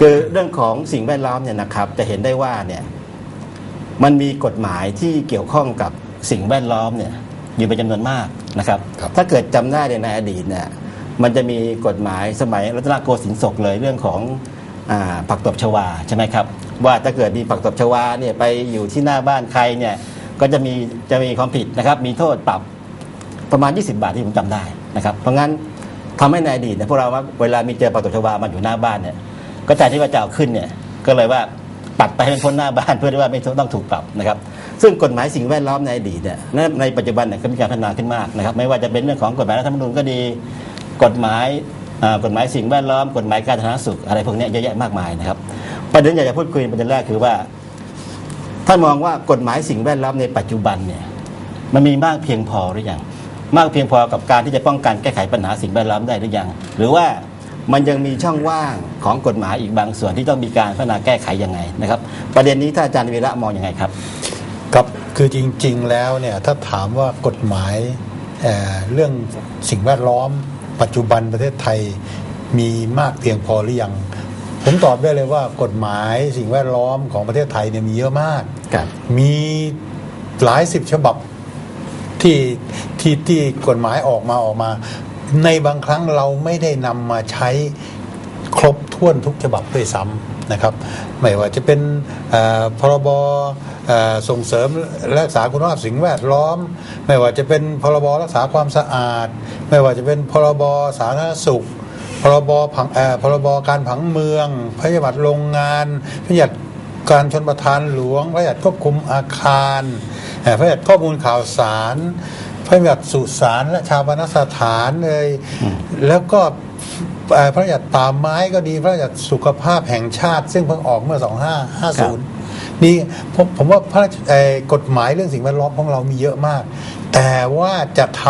คือเรื่องของสิ่งแวดล้อมเนี่ยนะครับจะเห็นได้ว่าเนี่ยมันมีกฎหมายที่เกี่ยวข้องกับสิ่งแวดล้อมเนี่ยอยู่เป็นจำนวนมากนะครับ ครับ ถ้าเกิดจำได้เนี่ยในอดีตเนี่ยมันจะมีกฎหมายสมัยรัตนโกสินทร์ศกเลยเรื่องของอาผักตบชวาใช่ไหมครับ ว่าถ้าเกิดมีผักตบชวาเนี่ยไปอยู่ที่หน้าบ้านใครเนี่ยก็จะมีจะมีความผิดนะครับมีโทษปรับ ประมาณ 20 บาทที่ผมจำได้นะครับ เพราะงั้นทำให้ในอดีตเนี่ยพวกเราว่าเวลามีเจอปรากฏชวามันอยู่หน้าบ้านเนี่ย ก็แทนที่ว่าจะเอาขึ้นเนี่ยก็เลยว่าปัดไปให้มันพ้นหน้าบ้านเพื่อที่ว่าไม่ต้องถูกปรับนะครับซึ่งกฎหมายสิ่งแวดล้อมในอดีตเนี่ยในปัจจุบันเนี่ยก็มีการพัฒนาขึ้นมากนะครับ ไม่ว่าจะเป็นเรื่องของกฎหมายรัฐธรรมนูญก็ดี กฎหมายกฎหมายสิ่งแวดล้อม กฎหมายการสาธารณสุขอะไรพวกนี้เยอะแยะมากมายนะครับประเด็นอยากจะพูดคุยประเด็นแรกคือว่าท่ามองว่ากฎหมายสิ่งแวดล้อมในปัจจุบันเนี่ยมันมีมากเพียงพอหรือยังมากเพียงพอกับการที่จะป้องกันแก้ไขปัญหาสิ่งแวดล้อมได้หรือยังหรือว่า มันยังมีช่องว่างของกฎหมายอีกบางส่วนที่ต้องมีการพัฒนาแก้ไขยังไงนะครับ ประเด็นนี้ถ้าอาจารย์วีระมองยังไงครับครับคือจริง ๆ แล้วเนี่ยถ้าถามว่ากฎหมายเอ่อเรื่องสิ่งแวดล้อม ปัจจุบันประเทศไทยมีมากเพียงพอหรือยังผมตอบได้เลยว่ากฎหมายสิ่งแวดล้อมของประเทศไทยเนี่ยมีเยอะมากครับมีหลายสิบฉบับที่ที่ที่กฎหมายออกมาออกมา ในบางครั้งเราไม่ได้นำมาใช้ครบถ้วนทุกฉบับด้วยซ้ำนะครับ ไม่ว่าจะเป็นพรบส่งเสริมรักษาคุณภาพสิ่งแวดล้อม ไม่ว่าจะเป็นพรบรักษาความสะอาด ไม่ว่าจะเป็นพรบสาธารณสุขพรบผังพรบการผังเมืองพระราบัญญัติโรงงานพระราชบัญญัติการชนประทานหลวงพระราชบัญญัติควบคุมอาคารเอ่อพระราชบัญญัติข้อมูลข่าวสาร พระราชบัญญัติสุสานและชาปนสถานเลย แล้วก็เอ่อพระราชบัญญัติป่าไม้ก็ดีพระราชบัญญัติสุขภาพแห่งชาติ ซึ่งเพิ่งออกเมื่อ 2550 นี่ผมผมว่าพระราชเอ่อกฎหมายเรื่องสิ่งแวดล้อมของเรามีเยอะมาก แต่ว่าจะท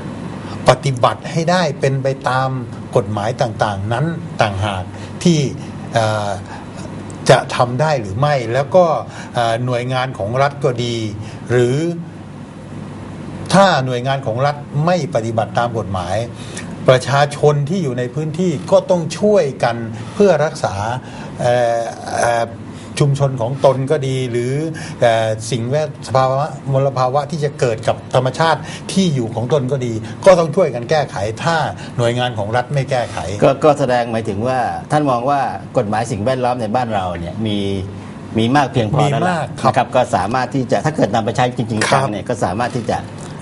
ำปฏิบัติให้ได้เป็นไปตามกฎหมายต่างๆ นั้นต่างหากที่เอ่อจะทำได้หรือไม่ แล้วก็เอ่อหน่วยงานของรัฐก็ดี หรือ ถ้าหน่วยงานของรัฐไม่ปฏิบัติตามกฎหมาย ประชาชนที่อยู่ในพื้นที่ก็ต้องช่วยกันเพื่อรักษาเอ่อเอ่อชุมชนของตนก็ดี หรือเอ่อสิ่งแวดสภาวะมลภาวะที่จะเกิดกับธรรมชาติที่อยู่ของตนก็ดี ก็ต้องช่วยกันแก้ไข ถ้าหน่วยงานของรัฐไม่แก้ไขก็ก็แสดงหมายถึงว่าท่านมองว่ากฎหมายสิ่งแวดล้อมในบ้านเราเนี่ยมีมีมากเพียงพอมีแล้วล่ะมากครับนะครับก็สามารถที่จะถ้าเกิดนำไปใช้จริงๆครับจังเนี่ยก็สามารถที่จะ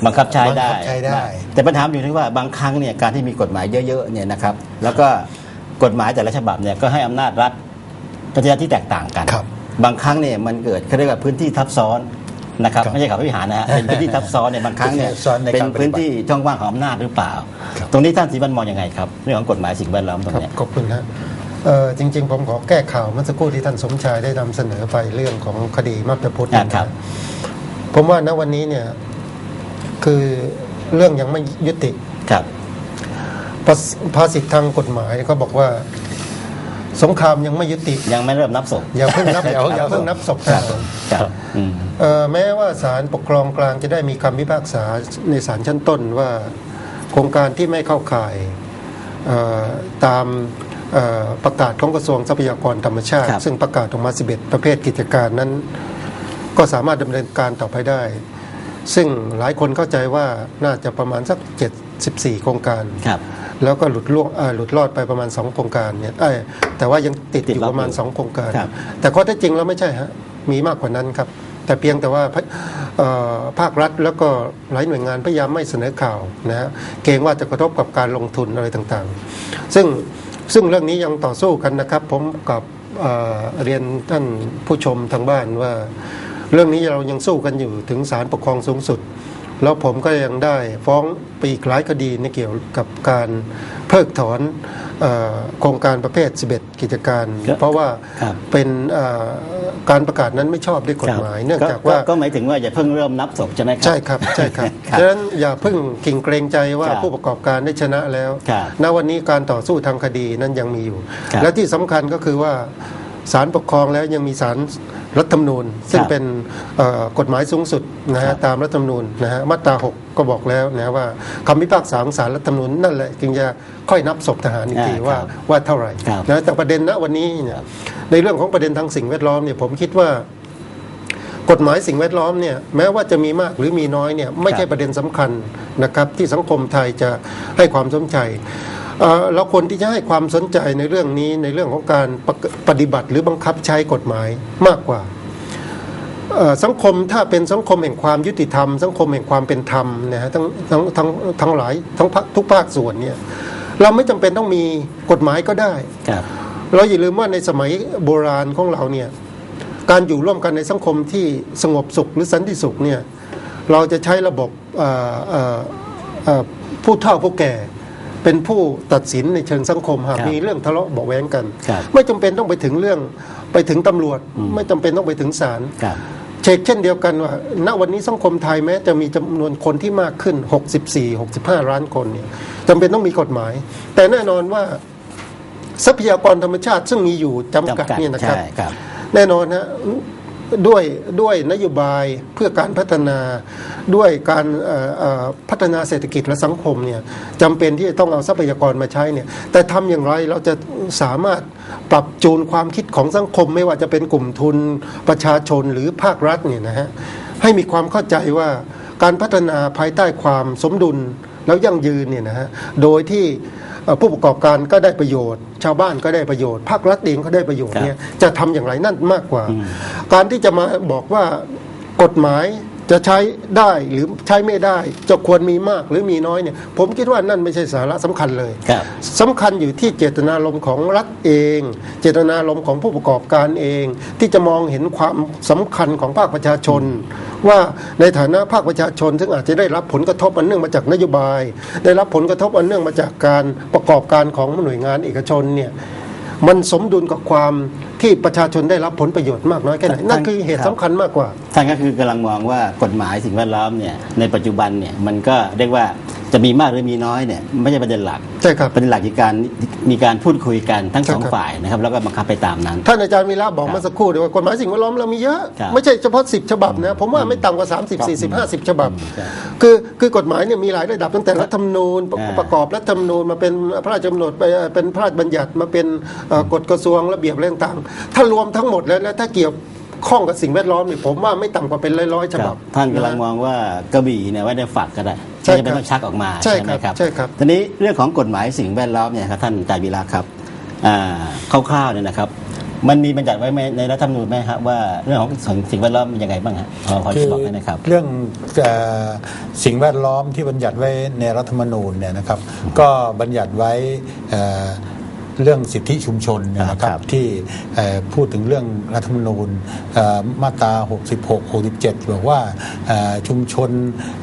บังคับใช้ได้บังคับใช้ได้นะแต่ปัญหาอยู่ที่ว่าบางครั้งเนี่ยการที่มีกฎหมายเยอะๆเนี่ยนะครับ แล้วก็กฎหมายแต่ละฉบับเนี่ยก็ให้อำนาจรัฐปัจจัยที่แตกต่างกันครับบางครั้งเนี่ยมันเกิดเขาเรียกว่าพื้นที่ทับซ้อนนะครับครับไม่ใช่เขาวิหารนะฮะเป็นพื้นที่ทับซ้อนเนี่ยบางครั้งเนี่ยพื้นที่ทับซ้อนในเป็นการปฏิบัติพื้นที่ช่องว่างของอำนาจหรือเปล่าครับตรงนี้ท่านสีบันมองยังไงครับเรื่องของกฎหมายสิ่งแวดล้อมตรงครับเนี้ยขอบคุณฮะเอ่อจริง ๆ ผมขอแก้ข่าวเมื่อสักครู่ที่ท่านสมชายได้นำเสนอไปเรื่องของคดีมัพพุทธอ่าครับผมว่าณวันนี้เนี่ย คือเรื่องยังไม่ยุติครับภาษภาษิตทางกฎหมายเขาบอกว่า สงครามยังไม่ยุติ ยังไม่เริ่มนับศพอย่าเพิ่งนับอย่าอย่าเพิ่งนับศพครับทหารครับอืมเอ่อแม้ว่าศาลปกครองกลางจะได้มีคำพิพากษาในศาลชั้นต้นว่า โครงการที่ไม่เข้าข่ายเอ่อตามเอ่อประกาศของกระทรวงทรัพยากรธรรมชาติครับซึ่งประกาศออกมา 11 ประเภทกิจการนั้น ก็สามารถดำเนินการต่อไปได้ ซึ่งหลายคนเข้าใจว่าน่าจะประมาณสัก 74 โครงการครับแล้วก็หลุดล่วงเอ่อหลุดรอดไปประมาณ 2 โครงการเนี่ยเอ้ยแต่ว่ายังติดติดอยู่ล็อกประมาณอยู่2โครงการครับแต่ข้อเท็จจริงแล้วไม่ใช่ฮะ มีมากกว่านั้นครับ แต่เพียงแต่ว่าพะเอ่อภาครัฐแล้วก็หลายหน่วยงานพยายามไม่เสนอข่าวนะฮะ เกรงว่าจะกระทบกับการลงทุนอะไรต่างๆ ซึ่งซึ่งเรื่องนี้ยังต่อสู้กันนะครับ ผมกับเอ่อเรียนท่านผู้ชมทางบ้านว่า เรื่องนี้เรายังสู้กันอยู่ถึงศาลปกครองสูงสุด แล้วผมก็ยังได้ฟ้องไปอีกหลายคดีในเกี่ยวกับการเพิกถอนเออโครงการประเภท 11 กิจการครับเพราะว่าครับเป็นเอ่อการประกาศนั้นไม่ชอบด้วยกฎหมาย เนื่องจากว่าก็หมายถึงว่าอย่าเพิ่งเริ่มนับศพใช่ไหมครับ ใช่ครับใช่ครับครับฉะนั้นอย่าเพิ่งกิ่งเกรงใจว่าครับผู้ประกอบการได้ชนะแล้วครับณวันนี้การต่อสู้ทางคดีนั้นยังมีอยู่ครับและที่สำคัญก็คือว่า ศาลปกครองแล้วยังมีศาลรัฐธรรมนูญ ซึ่งครับเป็นเอ่อกฎหมายสูงสุดนะครัฮะบตามรัฐธรรมนูญนะฮะมาตรา6ก็บอกแล้วนะว่าคำพิพากษาของศาลรัฐธรรมนูญนั่นแหละจึงจะค่อยนับศพทหารอีกทีอ่าว่าครับว่าเท่าไหร่ครับนะแต่ประเด็นณวันนี้เนี่ยในเรื่องของประเด็นทางสิ่งแวดล้อมเนี่ยผมคิดว่ากฎหมายสิ่งแวดล้อมเนี่ยแม้ว่าจะมีมากหรือมีน้อยเนี่ยไม่ใช่ครับประเด็นสำคัญนะครับที่สังคมไทยจะให้ความสนใจ เอ่อเราควรที่จะให้ความสนใจในเรื่องนี้ในเรื่องของการปฏิปฏิบัติหรือบังคับใช้กฎหมายมากกว่าเอ่อสังคมถ้าเป็นสังคมแห่งความยุติธรรม สังคมแห่งความเป็นธรรมนะฮะทั้งทั้งทั้งทั้งหลายทั้งภาคทุกภาคส่วนเนี่ยเราไม่จำเป็นต้องมีกฎหมายก็ได้ครับเราอย่าลืมว่าในสมัยโบราณของเราเนี่ยการอยู่ร่วมกันในสังคมที่สงบสุขหรือสันติสุขเนี่ยเราจะใช้ระบบเอ่อเอ่อเอ่อผู้เฒ่าผู้แก่ เป็นผู้ตัดสินในเชิงสังคมหากครับมีเรื่องทะเลาะเบาะแว้งกันครับไม่จำเป็นต้องไปถึงเรื่องไปถึงตำรวจ ไม่จำเป็นต้องไปถึงศาลครับเช็คเช่นเดียวกันว่าณวันนี้สังคมไทยแม้จะมีจำนวนคนที่มากขึ้น 64 65 ล้านคนเนี่ยจำเป็นต้องมีกฎหมาย แต่แน่นอนว่าทรัพยากรธรรมชาติซึ่งมีอยู่จำกัดเนี่ยนะครับใช่ครับแน่นอนนะ ด้วยด้วยนโยบายเพื่อการพัฒนาด้วยการพัฒนาเศรษฐกิจและสังคมเนี่ยจำเป็นที่จะต้องเอาทรัพยากรมาใช้เนี่ยแต่ทำอย่างไรเราจะสามารถปรับจูนความคิดของสังคม ไม่ว่าจะเป็นกลุ่มทุนประชาชนหรือภาครัฐเนี่ยนะฮะให้มีความเข้าใจว่าการพัฒนาภายใต้ความสมดุลแล้วยั่งยืนเนี่ยนะฮะโดยที่ ผู้ประกอบการก็ได้ประโยชน์ ชาวบ้านก็ได้ประโยชน์ภาครัฐเองก็ได้ประโยชน์เนี่ยจะทำอย่างไรนั่นมากกว่า การที่จะมาบอกว่ากฎหมาย จะใช้ได้หรือใช้ไม่ได้ จะควรมีมากหรือมีน้อยเนี่ย ผมคิดว่านั่นไม่ใช่สาระสำคัญเลยครับสำคัญอยู่ที่เจตนารมณ์ของรัฐเอง เจตนารมณ์ของผู้ประกอบการเอง ที่จะมองเห็นความสำคัญของภาคประชาชน ว่าในฐานะภาคประชาชน ซึ่งอาจจะได้รับผลกระทบอันเนื่องมาจากนโยบาย ได้รับผลกระทบอันเนื่องมาจากการประกอบการของหน่วยงานเอกชนเนี่ย มันสมดุลกับความที่ประชาชนได้รับผลประโยชน์มากน้อยแค่ไหนนั่นคือเหตุสำคัญมากกว่าท่านก็คือกำลังมองว่ากฎหมายสิ่งแวดล้อมเนี่ยในปัจจุบันเนี่ยมันก็เรียกว่า จะมีมากหรือมีน้อยเนี่ยไม่ใช่ประเด็นหลักใช่ครับประเด็นหลักคือการมีการพูดคุยกันทั้งสองใช่ครับฝ่ายนะครับแล้วก็บังคับไปตามนั้น ท่านอาจารย์วีระบอกครับเมื่อสักครู่เดียวว่ากฎหมายสิ่งแวดล้อมเรามีเยอะครับไม่ใช่เฉพาะ 10 ฉบับนะ ผมว่าไม่ต่ำกว่า 30 40 50 ฉบับใช่คือคือกฎหมายเนี่ยมีหลายระดับตั้งแต่รัฐธรรมนูญประอ่าประกอบรัฐธรรมนูญมาเป็นพระราชกำหนดไปเป็นพระราชบัญญัติมาเป็นเอ่อกฎกระทรวงระเบียบอะไรต่างๆถ้ารวมทั้งหมดแล้วแล้วถ้าเกี่ยวข้องกับสิ่งแวดล้อมเนี่ยผมว่าไม่ต่ำกว่าเป็นร้อยๆฉคบัรับบท่านกำลังมองว่ากระบี่เนี่ยไว้ในฝักก็ได้ ใช่ไม่จำเป็นครับต้องชักออกมาใช่ไหมครับครับใช่ครับทีนี้เรื่องของกฎหมายสิ่งแวดล้อมเนี่ยครับท่านอาจารย์วีระครับอ่าคร่าวๆเนี่ยนะครับ มันมีบัญญัติไว้ไหมในรัฐธรรมนูญไหมครับว่าเรื่องของสิ่งแวดล้อมเป็นยังไงบ้างฮะพอพอจะบอกได้ไหมครับ เรื่องเอ่อสิ่งแวดล้อมที่บัญญัติไว้ในรัฐธรรมนูญเนี่ยนะครับ ก็บัญญัติไว้ เอ่อเรื่องสิทธิชุมชนเนยนะคครัรับบที่เอ่อพูดถึงเรื่องรัฐธรรมนูญเอ่อมาตรา 66 67 บอกว่าเอ่อชุมชน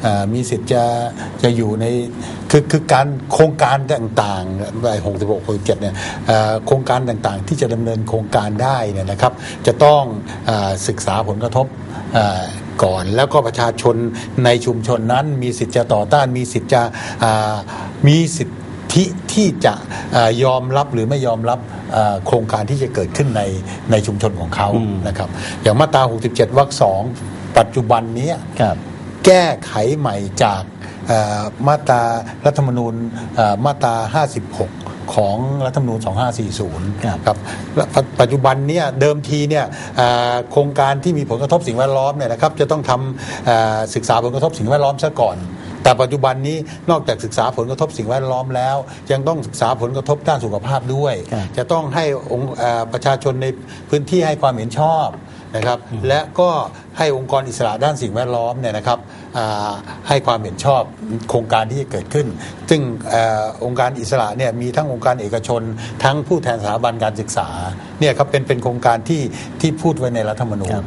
เอ่อมีสิทธิ์จะจะอยู่ในคือคือการโครงการต่างๆไป66 67เนี่ยเอ่อโครงการต่างๆ ที่จะดำเนินโครงการได้เนี่ยนะครับ จะต้องเออศึกษาผลกระทบเอ่อ ก่อนแล้วก็ประชาชนในชุมชนนั้นมีสิทธิ์จะต่อต้านมีสิทธิ์จะอ่ามีสิทธิ ที่จะอายอมรับหรือไม่ยอมรับอ่าโครงการที่จะเกิดขึ้นในในชุมชนของเขาอืมนะครับอย่างมาตรา 67วรรคสองปัจจุบันเนี้ยครับแก้ไขใหม่จากเอ่อมาตรารัฐธรรมนูญเอ่อมาตรา 56ของรัฐธรรมนูญ 2540 ครับครับและปัจปัจจุบันเนี่ยเดิมทีเนี่ยเอ่อโครงการที่มีผลกระทบสิ่งแวดล้อมเนี่ยนะครับจะต้องทำเอ่อศึกษาผลกระทบสิ่งแวดล้อมซะก่อน แต่ปัจจุบันนี้นอกจากศึกษาผลกระทบสิ่งแวดล้อมแล้ว ยังต้องศึกษาผลกระทบด้านสุขภาพด้วยครับจะต้องให้องค์เอ่อประชาชนในพื้นที่ให้ความเห็นชอบนะครับและก็ให้องค์กรอิสระด้านสิ่งแวดล้อมเนี่ยนะครับอ่าให้ความเห็นชอบโครงการที่จะเกิดขึ้น ซึ่งเออองค์การอิสระเนี่ยมีทั้งองค์การเอกชน ทั้งผู้แทนสถาบันการศึกษาเนี่ยครับเป็นเป็นโครงการที่ที่พูดไว้ในรัฐธรรมนูญครับ